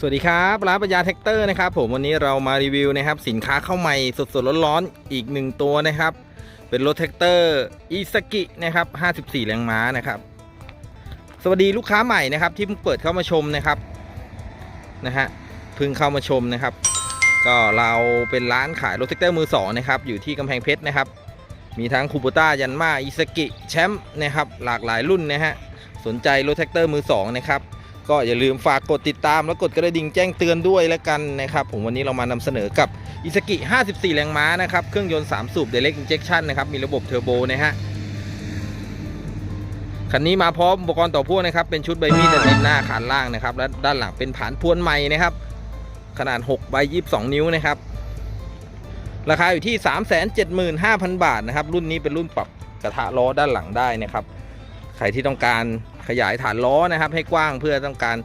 สวัสดีครับร้านปัญญาแท็กเตอร์นะครับผมวันนี้เรามารีวิวนะครับสินค้าเข้าใหม่สดๆร้อนๆอีกหนึ่งตัวนะครับ เป็นรถแท็กเตอร์อีสกินะครับ 54 แรงม้านะครับ สวัสดีลูกค้าใหม่นะครับ ที่เพิ่งเปิดเข้ามาชมนะครับนะฮะเพิ่งเข้ามาชมนะครับ ก็เราเป็นร้านขายรถแท็กเตอร์มือสองนะครับอยู่ที่กำแพงเพชรนะครับ มีทั้งคูบูต้ายันมาอิสกิแชมป์นะครับหลากหลายรุ่นนะฮะสนใจรถแท็กเตอร์มือสองนะครับ ก็อย่าลืมฝากกดติดตามแล้วกดกระดิ่งแจ้งเตือนด้วยแล้วกันนะครับ ผมวันนี้เรามานำเสนอกับอิสกิ 54 แรงม้านะครับ เครื่องยนต์ 3 สูบ Direct Injection นะครับ มีระบบเทอร์โบนะฮะ คันนี้มาพร้อมอุปกรณ์ต่อพ่วงนะครับ เป็นชุดใบมีดติดหน้าขานล่างนะครับ และด้านหลังเป็นผานพวนใหม่นะครับ ขนาด6ใบ22 นิ้วนะครับ ราคาอยู่ที่ 375,000 บาทนะครับ รุ่นนี้เป็นรุ่นปรับกระทะล้อด้านหลังได้นะครับ ใครที่ต้องการ ขยายฐานล้อนะครับ ให้กว้างเพื่อต้องการ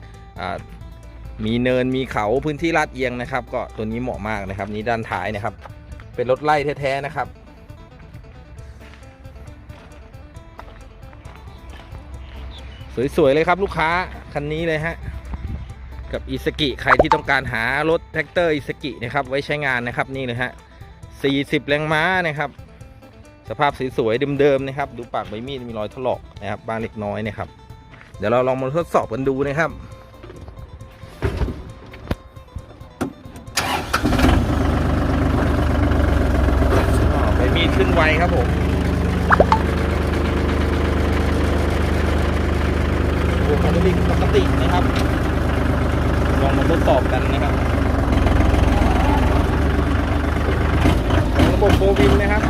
มีเนินมีเขาพื้นที่ลาดเอียงนะครับ ก็ตัวนี้เหมาะมากนะครับ นี้ด้านท้ายนะครับ เป็นรถไล่แท้ๆนะครับสวย ๆ เลยครับลูกค้า คันนี้เลยฮะ กับอิสกิใครที่ต้องการหารถแท็กเตอร์อิสกินะครับ ไว้ใช้งานนะครับนี่เลยฮะ 40 แรงม้านะครับ สภาพสวย ๆ เดิม ๆ นะครับ ดูปากใบมีดมีรอยถลอกนะครับบางเล็กน้อยนะครับ ดี๋ยวเราลองมาทดสอบกันดูนะครับอ๋อใบมีดขึ้นไวครับผมโอ้คาร์บองมีปกตินะครับ ลองมาทดสอบกันนะครับของระบบโบวินนะครับ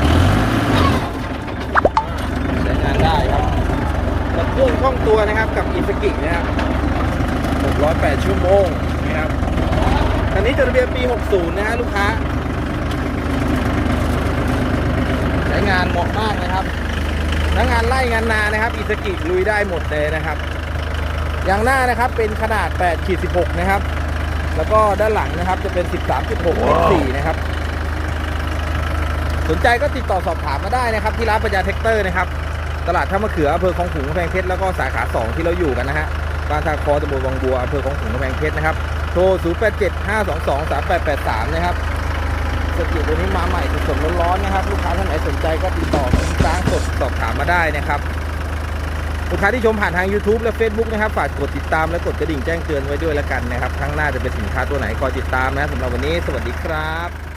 ใช้งานได้ครับ กับเครื่องคล่องตัวนะครับกับอีสกินะครับ608 ชั่วโมงนะครับอันนี้จดทะเบียนปี 60 นะฮะลูกค้า ใช้งานเหมาะมากนะครับทั้งงานไล่งานนานะครับอีสกิลุยได้หมดเลยนะครับยางหน้านะครับเป็นขนาด8ขีด16 นะครับ แล้วก็ด้านหลังนะครับจะเป็น 13.6 4นะครับ สนใจก็ติดต่อสอบถามมาได้นะครับ ที่ร้านปัญญาแท็กเตอร์นะครับ ตลาดท่ามะเขืออำเภอคลองขุงกำแพงเพชรแล้วก็สาขา 2 ที่เราอยู่กันนะฮะบ้านท่าคอตำบลวังบัวอำเภอคลองขุงกำแพงเพชรนะครับโทร 0 8 7 5 2 2 3 8 8 3 นะครับสกิลตัวนี้มาใหม่สดๆร้อนๆนะครับ ลูกค้าท่านไหนสนใจก็ติดต่อที่ร้านสดสอบถามมาได้นะครับลูกค้าที่ชมผ่านทาง YouTube และ Facebook นะครับฝากกดติดตามและกดกระดิ่งแจ้งเตือนไว้ด้วยล้วกันนะครับครั้งหน้าจะเป็นสินค้าตัวไหนคอยติดตามนะสำหรับวันนี้ สวัสดีครับ